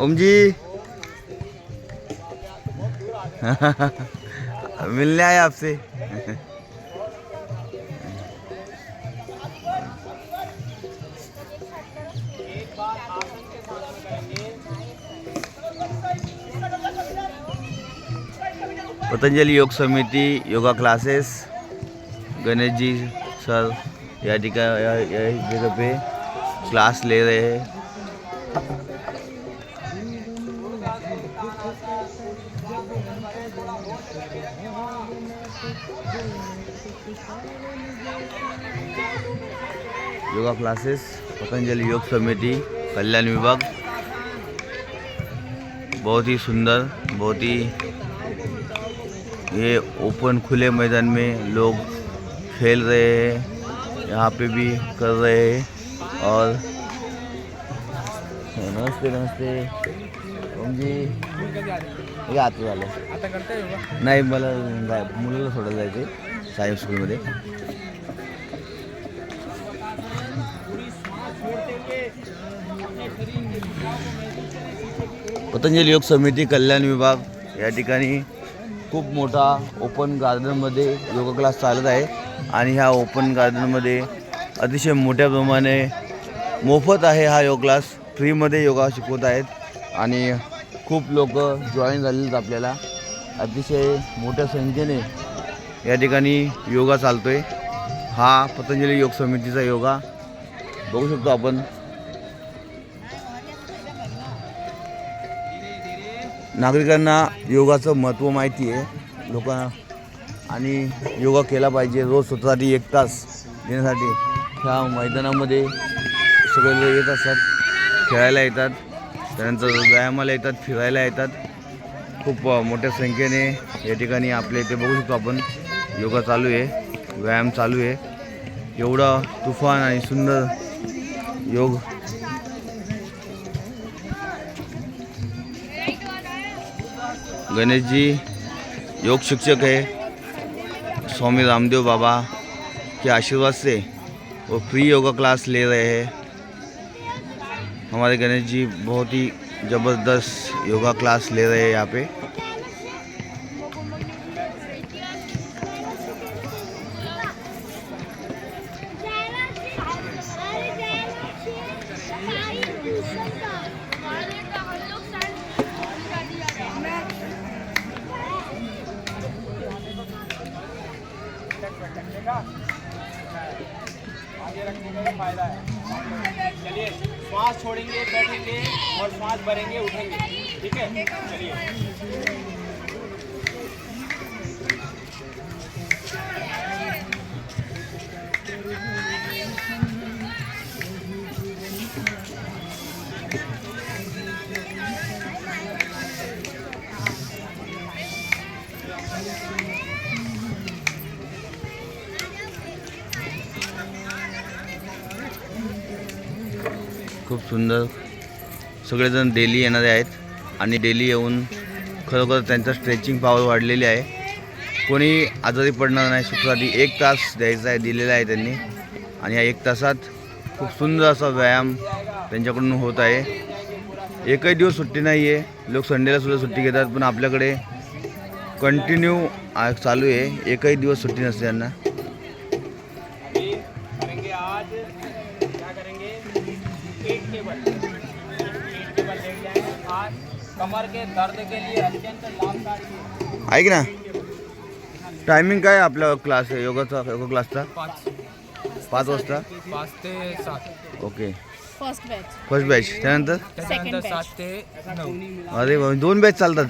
ओम जी। मिलने आए आपसे। Patanjali Yog Samiti, yoga classes, Ganesh ji sir या ठिकाणी जगह पे क्लास ले रहे हैं। योगा क्लासेस पतंजलि योग समिति कल्याण विभाग बहुत ही सुंदर, बहुत ही ये ओपन खुले मैदान में लोग खेल रहे हैं, यहाँ पे भी कर रहे हैं और नमस्ते नमस्ते. ओम जी हे आत झालं नाही मला मुलाला सोडायला जायचे सायन्स स्कूलमध्ये. पतंजली योग समिती कल्याण विभाग या ठिकाणी खूप मोठा ओपन गार्डनमध्ये योगा क्लास चालत आहे. आणि ह्या ओपन गार्डनमध्ये अतिशय मोठ्या प्रमाणे मोफत आहे हा योग क्लास फ्रीमध्ये योगा शिकवत आहेत आणि खूप लोक जॉईन झालेत आहेत आपल्याला. अतिशय मोठ्या संख्येने या ठिकाणी योगा चालतो आहे हा पतंजली योग समितीचा योगा बघू शकतो आपण. नागरिकांना योगाचं महत्त्व माहिती आहे. लोकांना आणि योगा केला पाहिजे रोज स्वतःसाठी एक तास देण्यासाठी. ह्या मैदानामध्ये सगळे लोक येत असतात. खेळायला येतात. त्यानंतर व्यायामाला येतात फिरायला येतात. खूप मोठ्या संख्येने या ठिकाणी आपल्या इथे बघू शकतो आपण. योगा चालू आहे व्यायाम चालू आहे. एवढा तुफान आणि सुंदर योग. गणेश जी योग शिक्षक है स्वामी रामदेव बाबा के आशीर्वाद से वो फ्री योगा क्लास ले रहे हैं. हमारे गणेश जी बहुत ही ज़बरदस्त योगा क्लास ले रहे हैं यहाँ पे। आगे रखने का फ़ायदा है। चलिए, श्वास छोड़ेंगे, बैठेंगे और श्वास भरेंगे, उठेंगे। ठीक है? चलिए। खूप सुंदर. सगळेजण डेली येणारे आहेत. आणि डेली येऊन खरोखर त्यांचं स्ट्रेचिंग पॉवर वाढलेली आहे. कोणी आजारी पडणार नाही सुखासाठी एक तास द्यायचा आहे दिलेला आहे त्यांनी. आणि या एक तासात खूप सुंदर असा व्यायाम त्यांच्याकडून होत आहे. एकही दिवस सुट्टी नाही आहे लोक संडेला सुद्धा सुट्टी घेतात पण आपल्याकडे कंटिन्यू चालू आहे. एकही दिवस सुट्टी नसते त्यांना पेट के बल पेट के बल लेट जाएंगे आज कमर के दर्द के लिए अत्यंत लाभकारी है. ऐक ना? टायमिंग काय आहे आपल्या क्लास योगाचा योगा क्लासचा पाच. पाच वाजता? पाच ते सात. Okay first batch first batch त्यानंतर? त्याच्यानंतर batch. सात ते नऊ. अरे वा, दोन बॅच चालतात.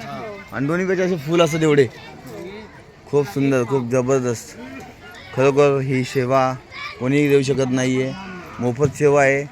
आणि दोन्ही बॅच असे फुल असतात एवढे. खूप सुंदर खूप जबरदस्त. खरोखर ही सेवा कोणीही देऊ शकत नाही आहे मोफत सेवा आहे.